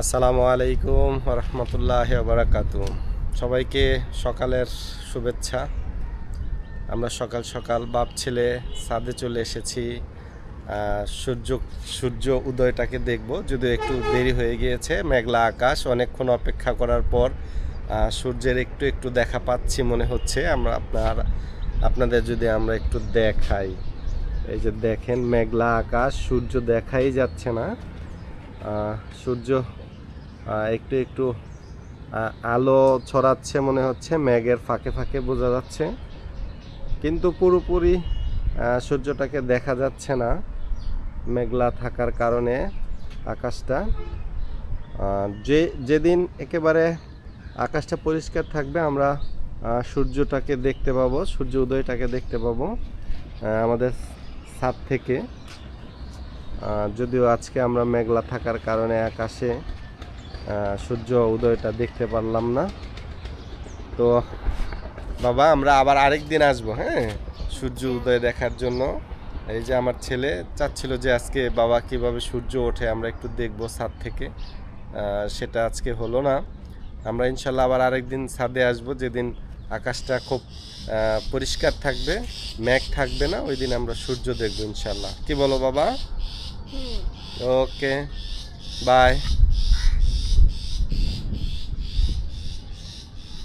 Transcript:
আসসালামু আলাইকুম রহমতুল্লাহ বারাকাতু সবাইকে সকালের শুভেচ্ছা। আমরা সকাল সকাল বাপ ছেলে ছাদে চলে এসেছি। সূর্য সূর্য উদয়টাকে দেখব। যদিও একটু দেরি হয়ে গিয়েছে, মেঘলা আকাশ। অনেকক্ষণ অপেক্ষা করার পর সূর্যের একটু একটু দেখা পাচ্ছি মনে হচ্ছে। আমরা আপনার, আপনাদের যদি আমরা একটু দেখাই। এই যে দেখেন, মেঘলা আকাশ, সূর্য দেখাই যাচ্ছে না। সূর্য একটু একটু আলো ছড়াচ্ছে মনে হচ্ছে, মেঘের ফাঁকে ফাঁকে বোঝা যাচ্ছে। কিন্তু পুরোপুরি সূর্যটাকে দেখা যাচ্ছে না মেঘলা থাকার কারণে আকাশটা। যে, যেদিন একেবারে আকাশটা পরিষ্কার থাকবে, আমরা সূর্যটাকে দেখতে পাবো, সূর্য উদয়টাকে দেখতে পাবো আমাদের ছাদ থেকে। যদিও আজকে আমরা মেঘলা থাকার কারণে আকাশে সূর্য উদয়টা দেখতে পারলাম না। তো বাবা আমরা আবার আরেক দিন আসব হ্যাঁ? সূর্য উদয় দেখার জন্য। এই যে আমার ছেলে চাচ্ছিল যে আজকে বাবা কীভাবে সূর্য ওঠে আমরা একটু দেখব ছাদ থেকে। সেটা আজকে হলো না। আমরা ইনশাল্লাহ আবার আরেক দিন ছাদে আসব। যেদিন আকাশটা খুব পরিষ্কার থাকবে মেঘ থাকবে না ওই দিন আমরা সূর্য দেখব ইনশাল্লাহ। কি বলো বাবা? Okay bye.